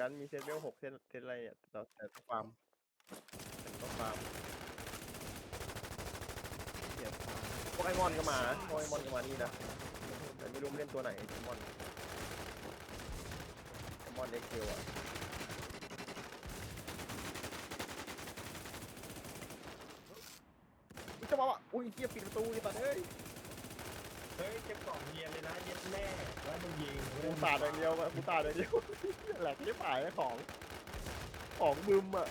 กันมีเซตเวลหกเซตเซตอะไรเนี่ยแต่แต่ต้องฟาร์มแต่ต้องฟาร์มเสียบโปเกมอนก็มานะโปเกมอนก็มานี่นะแต่ไม่รู้มันเล่นตัวไหนโปเกมอนโปเกมอนเอ็กเซลอะจะมาว่ะอุ้ยเฮียปิดประตูไอ้ตัดเอ้ย เฮ้ยเก็บกล่องเยียนเลยนะเย็ดแน่แล้วมึงยิงกูตาดอย่างเดียวอะกูตาดอย่างเดียวแหลกไม่ป่ายนะของของบึมอะ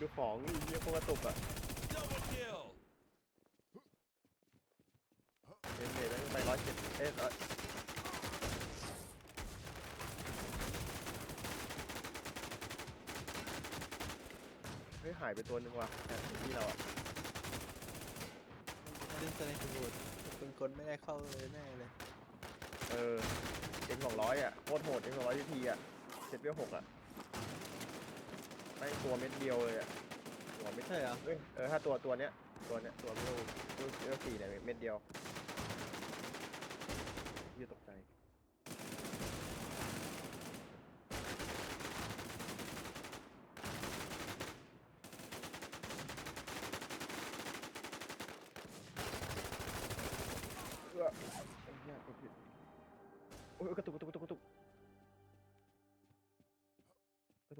ดูของนี่เยี่ยพวกกระตุกอะเห็นเลยไปร้อยเจ็ดเอ๊ะร้ยเฮ้ยหายไปตัวหนึงว่ะทนที่เราอะ เล่นสไนเปอร์โหดเป็นคนไม่ได้เข้าเลยแน่เลย เออเอ็มสองร้อยอะโคตรโหดเอ็มสองร้อยทีอะเจ็ดเวลหกอะไม่งตัวเม็ดเดียวเลยอะตัวเม็ดใช่เหรอ เอ้ยเออถ้าตัวตัวเนี้ยตัวเนี้ยตัวเวลเวลเวลสี่เนี่ยเม็ดเดียวยี่ตกใจ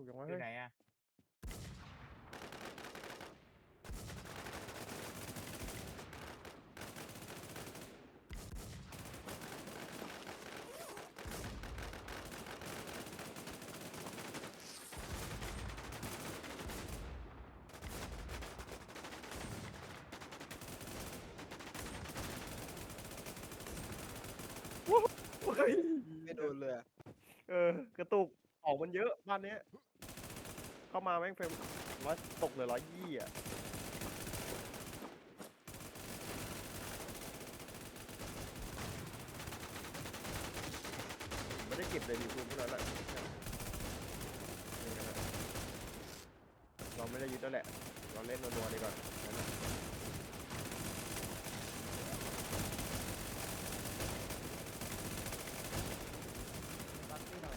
กระตุกยังไงอเฮ้ยู่ยไหนอะเฮ้ยไม่โดนเลยอะเออกระตุกออกมันเยอะบ้านเนี้ย เข้ามาแม่งเฟรมร้อยตกเลยร้อยยี่อะไม่ได้เก็บเลยดีคุณพวกนั้นแหละนี่นะเราไม่ได้ยึดแล้วแหละ เราเล่นนัวๆดีกว่างั้นน่ะ รักไม่หน่อย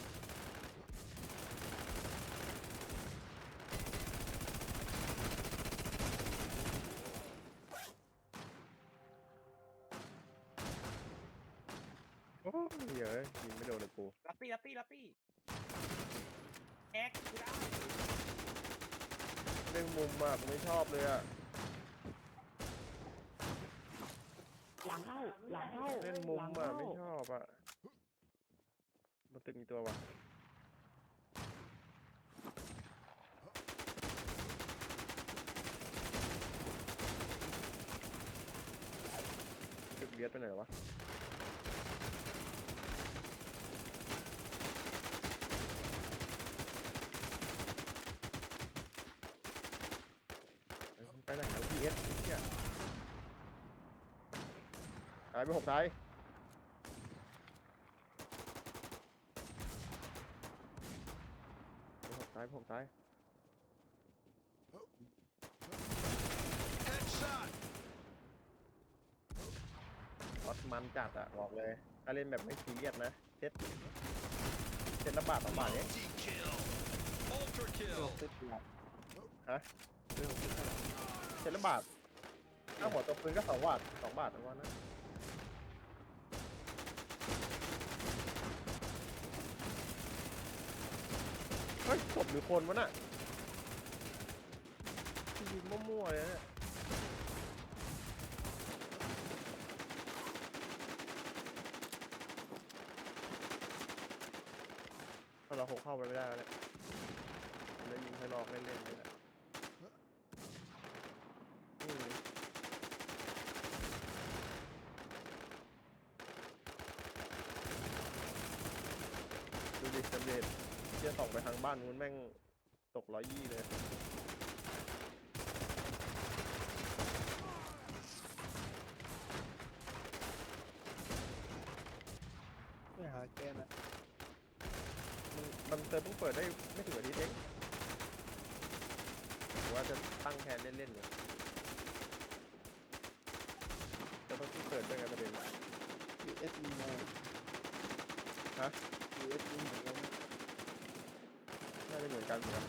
โอ้ยเฮ้ยยิงไม่โดนเลยกูรับปี้รับปี้รับปี้แอ็กกูได้เล่นมุมมากไม่ชอบเลยอะหลังเข้าหลังเข้าเล่นมุมอะไม่ชอบอะมันตึงอีกตัววะตึกเลียดไปไหนเหรอวะเอ้ยมันไปไหนแล้วพี เอสเนี่ยตายไปหกตายไปหกตายไปหกตาย Headshot. วัดมันจัดอะบอกเลย ถ้าเล่นแบบไม่ซีเรียสนะเซตเซตละบาทสองบาทเนี้ย Multi kill. Ultra โด kill. นติดหลับฮะ เรื่องติดหลับ เซตละบาทถ้าหัวตัวปืนก็สองบาทสองบาทนะว่านะเฮ้ยศพหรือคนวะน่ะยิงมั่วๆเลยนะเนี่ยเราคงเข้าไปไม่ได้แล้วเนี่ยแล้วยิงข้างนอกเล่นๆเลยแหละอืม ดูดิสำเร็จเชี่ยส่องไปทางบ้านนู้นแม่งตกร้อยยี่เลย ไม่หาแกนอะมันมันเติมเพิ่งเปิดได้ไม่ถึงอาทิตย์เองหรือว่าจะตั้งแทนเล่นๆเลยแต่เพิ่งเปิดด้วยกันประเด็นยูเอสมีโมะ US ยิงเหมือนกันน่าจะเหมือนกันเหมือนกัน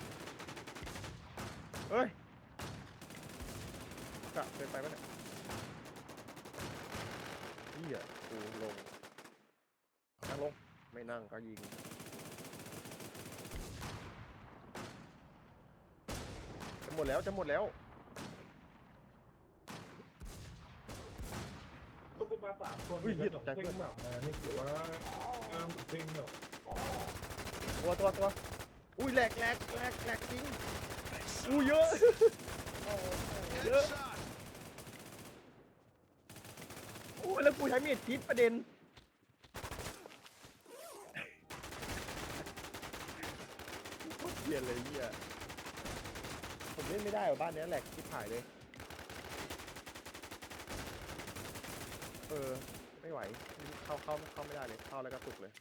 เฮ้ยกะเกินไปปะเนี่ยเฮียกูลงนั่งลง ไม่นั่งก็ยิงจะหมดแล้วจะหมดแล้วก็กูมาสามคนอุ้ยเหี้ยตกใจเพ่งหมับมานี่คือว่าเออเพ่งเนาะ ตัวตัวตัวอุ้ยแหลกแหลกแหลกแหลกจริงอุ้ยเยอะ Headshot. อุ้ยแล้วกูใช้มีดทิปประเด็นโคตรเกลียนเลยเฮียผมเล่นไม่ได้หรอบ้านเนี้ยแหลกทิปหายเลย เออ ไม่ไหว เข้าเข้าเข้าไม่ได้เลย เข้าแล้วก็ตุกเลย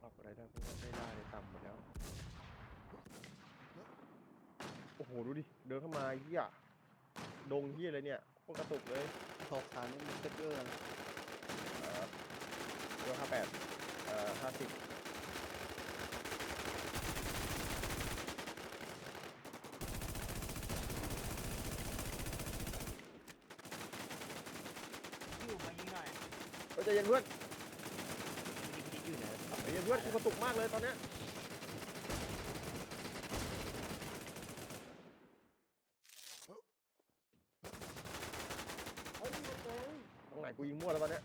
ปรับอะไรได้พวกนั้นไม่ได้เลยต่ำหมดแล้ว โอ้โหดูดิ เดินเข้ามาเฮียดงเฮียเลยเนี่ยพวกกระตุกเลยทอขานี่มันเซ็ตเยอะนะเอ่อเบอร์ห้าแปดเอ่อห้าสิบอยู่มายิงหน่อยเฮ้ยใจเย็นเพื่อนยิงอยู่ไหนใจเย็นเพื่อนกูกระตุกมากเลยตอนเนี้ยตรงไหนกูยิงมั่วแล้วตอนเนี้ย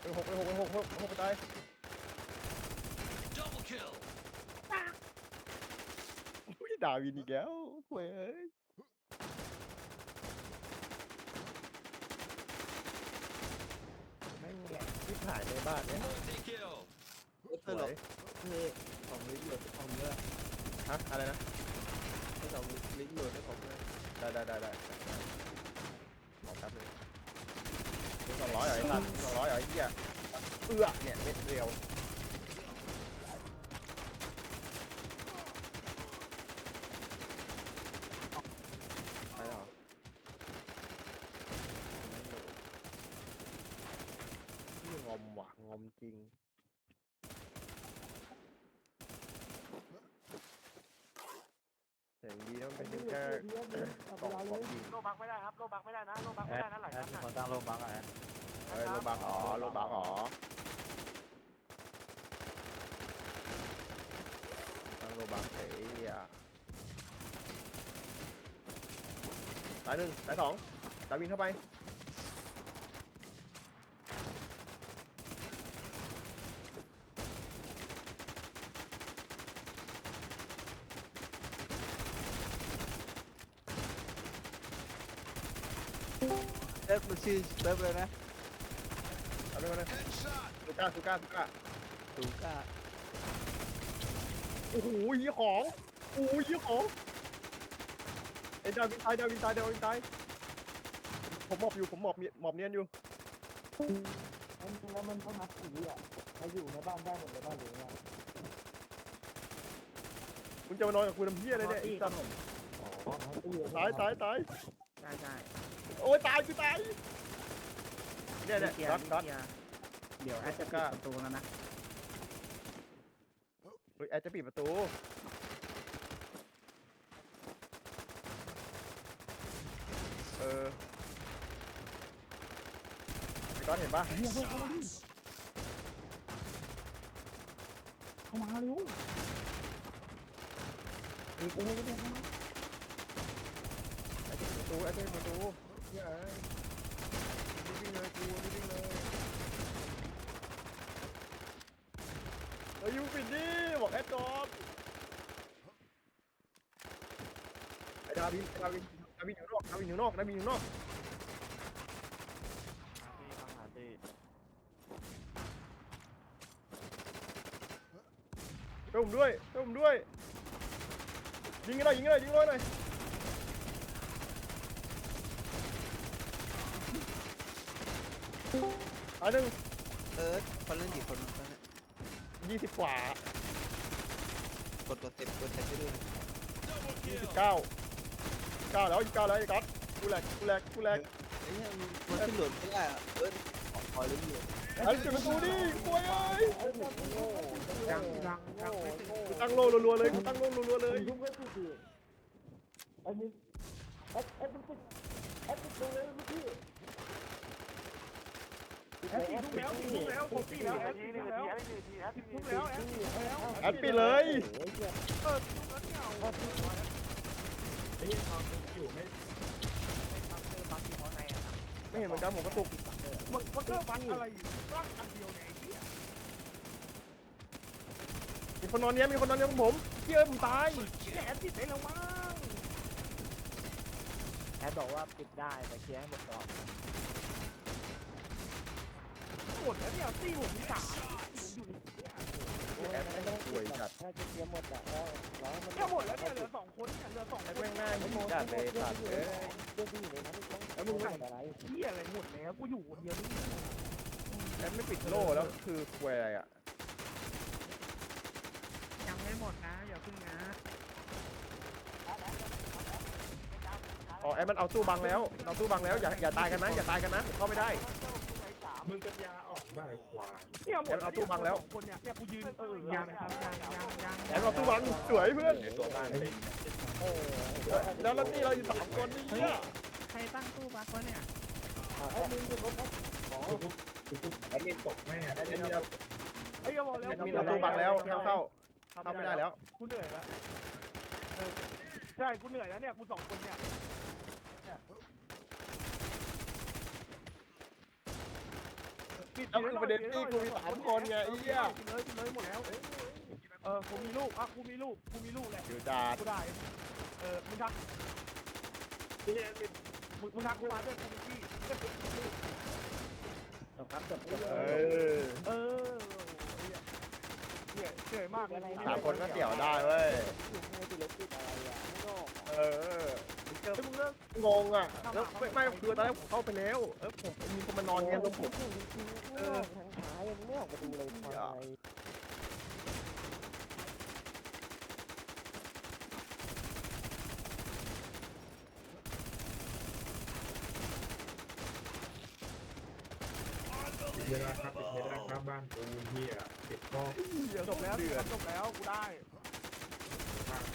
ไปหกไปหกไปหกหกหกไปตาย Double kill. อุ้ย ดาวินอีกแล้วเว้ยแม่งแหลกที่ถ่ายในบ้านเนี้ย Multi kill. สวยเท่ของลิงโหลดของเยอะฮะอะไรนะให้ของลิงโหลดให้ของเยอะได้ได้ได้ได้ขอแป๊บนึงสองร้อยเหรอไอ้สัตว์สองร้อยเหรอไอ้เหี้ยเอื้อเนี่ยเม็ดเดียวไปแล้วเหรอนี่งอมว่ะงอมจริง เสียงดี นะมันเป็นแค่กล่องของยิงโลบักไม่ได้ครับโลบักไม่ได้นะโลบักไม่ได้นะหลายครั้งนะคนตั้งโลบังอะเอ้ยโลบักอ๋อโลบักอ๋อตั้งโลบักเฮ้ยอะสายหนึ่งสายสองสายวิ่งเข้าไป เซิร์ฟมันชื่อเซิร์ฟเลยนะเอาไปก่อนเลย Headshot. สุก้าสุก้าสุก้าสูงกล้าโอ้โหยี่ของโอ้โหยี่ของไอ้ดาวินตายดาวินตายดาวินตายผมหมอบอยู่ผมหมอบเนียหมอบเนียนอยู่แล้วมันต้องนับสีอะมาอยู่ในบ้านได้หมดเลยบ้านหรือไงคุณจะมานอนกับคุณทำเพี้ยอะไรเนี่ยไอ้สัตว์ตายตายตายใช่ใช่ โอ้ยตายกูตายเนี่ยเนี่ยรัดรัดเดี๋ยวแอดจะปิดประตูแล้วนะเฮ้ยแอดจะปิดประตูเออไอ้ก้อนเห็นปะเข้ามาเร็วมีกูไม่ได้เข้ามาแอดจะปิดประตูแอดจะปิดประตู เฮ้ยวิ่งเลยกูไม่วิ่งเลยเฮ้ยยูปิดดิบอกแอดจอบไอ้ดาวินดาวินดาวินอยู่นอกดาวินอยู่นอกดาวินอยู่นอกช่วยผมด้วยช่วยผมด้วยยิงกันหน่อยยิงกันหน่อยยิงกันหน่อย อันหนึ่งเอิร์ธคนเล่นกี่คนวะตอนเนี้ยยี่สิบกว่ากดกดเต็มกดเต็มไปด้วย Double ยี่สิบ kill. เก้าเก้าแล้วยี่สิบเก้าแล้วไอ้ก๊อตกูแหลกกูแหลกกูแหลกไอ้เนี่ยมันมันขึ้นหล่นไม่ได้อะเอิ้นขอคอยเรื่อยไอ้จุดประตูดิกล้วยเอ้ยยังยังยังไม่ถึงกูตั้งโล่รัวๆเลยกูตั้งโล่รัวๆเลยยุ่งไม่ถูกดิไอ้นี่ไอ้ไอ้มันติดไอ้ติดตรงเลยเมื่อกี้แอดติดแล้วติดแล้วผมติดแล้วแอดติดแล้วติดแล้วแอดติดแล้วแอดปิดเลยเออติดแล้วเนี่ยเอาไอ้เหี้ยความอยู่ไม่ไม่เห็นเหมือนกันผมกระตุกมันมันก็ฟันอะไรอยู่ร่างอันเดียวไอ้เหี้ยมีคนนอนเนี้ยมีคนนอนเนี้ยของผมเฮ้ยผมตายแอดติดไปแล้วมั้งแอดบอกว่าปิดได้แต่เคลียร์ให้หมดก่อน หมดแล้วเนี่ยตีผมมีสามผมอยู่ในแอดไม่ต้องป่วยจัด ถ้าจะเคลียร์หมดอะแล้วแล้วมันหมดแล้วเนี่ยเหลือสองคนเนี่ยเหลือสองแอคดนแม่งหน้ายิงจัดเลยสัตว์เอ้ยแล้วมึงหมดอะไรเหี้ยอะไรหมดแล้วกูอยู่คนเดียวนี่แอดไม่ปิดโล่แล้วคือแควร์อะยังไม่หมดนะอย่าพึ่งนะอ๋อแอดมันเอาตู้บังแล้วเอาตู้บังแล้วอย่าอย่าตายกันนะอย่าตายกันนะผมเข้าไม่ได้ มึงกัญญาออกบ้าไอ้ควายเนี่ยหมดแอดเอาตู้บังแล้วสอคนเนี่ยเนี่ยกูยืนเออยังยังยังยังยังแอดเอาตู้บังสวยเพื่อนในตัวบ้านเป็นแล้วแล้วนี่เราอยู่สามคนนี่เนี่ยใครตั้งตู้บักวะเนี่ยแอดมินตกแม่แอดมินเอาไอ้ยอย่าบอกแล้วแอดมินเอาตู้บังแล้วเข้าเข้าเข้าไม่ได้แล้วกูเหนื่อยแล้วเออใช่กูเหนื่อยแล้วเนี่ยกูสองคนเนี่ย ปิดแล้วคือประเด็นที่กูมีสามคนไงไอ้เหี้ยปิดเลยปิดเลยหมดแล้ว เออกูมีลูกอะกูมีลูกกูมีลูกแหละอยู่ดาดกูได้ เออมึงทักที่แอดมินมึงมึงทักกูมาด้วยกูมีที่ครับจบเออ เออเหนื่อยเหนื่อยมากเลยสามคนก็เสี่ยวได้เว้ย เออเจอมึงเลิก งงอะแล้วไม่ไม่คือตอนแรกผมเข้าไปแล้ว เออผมมีคนมานอนเงี้ยตรงผม เออ ทางขายังไม่ออกมาดูเลยทำไงปิดเวลาครับปิดเวลาครับบ้านกูเหี้ยปิดกล้องเดี๋ยวจบแล้วจบแล้วกูได้บ้า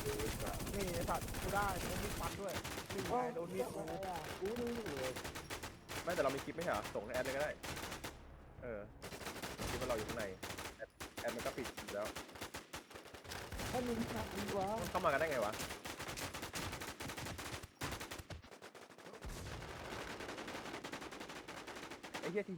นกูสัตว์นี่ไอ้สัตว์กูได้โดนมีดฟันด้วยนี่ไงโดนมีดกูกูนี่เลยไม่แต่เรามีคลิปไม่ใช่เหรอส่งให้แอดเลยก็ได้ เออคลิปว่าเราอยู่ข้างในแอดแอดมันก็ปิดอยู่แล้วถ้ามึงทำดีกว่ามันเข้ามากันได้ไงวะไอ้เหี้ยที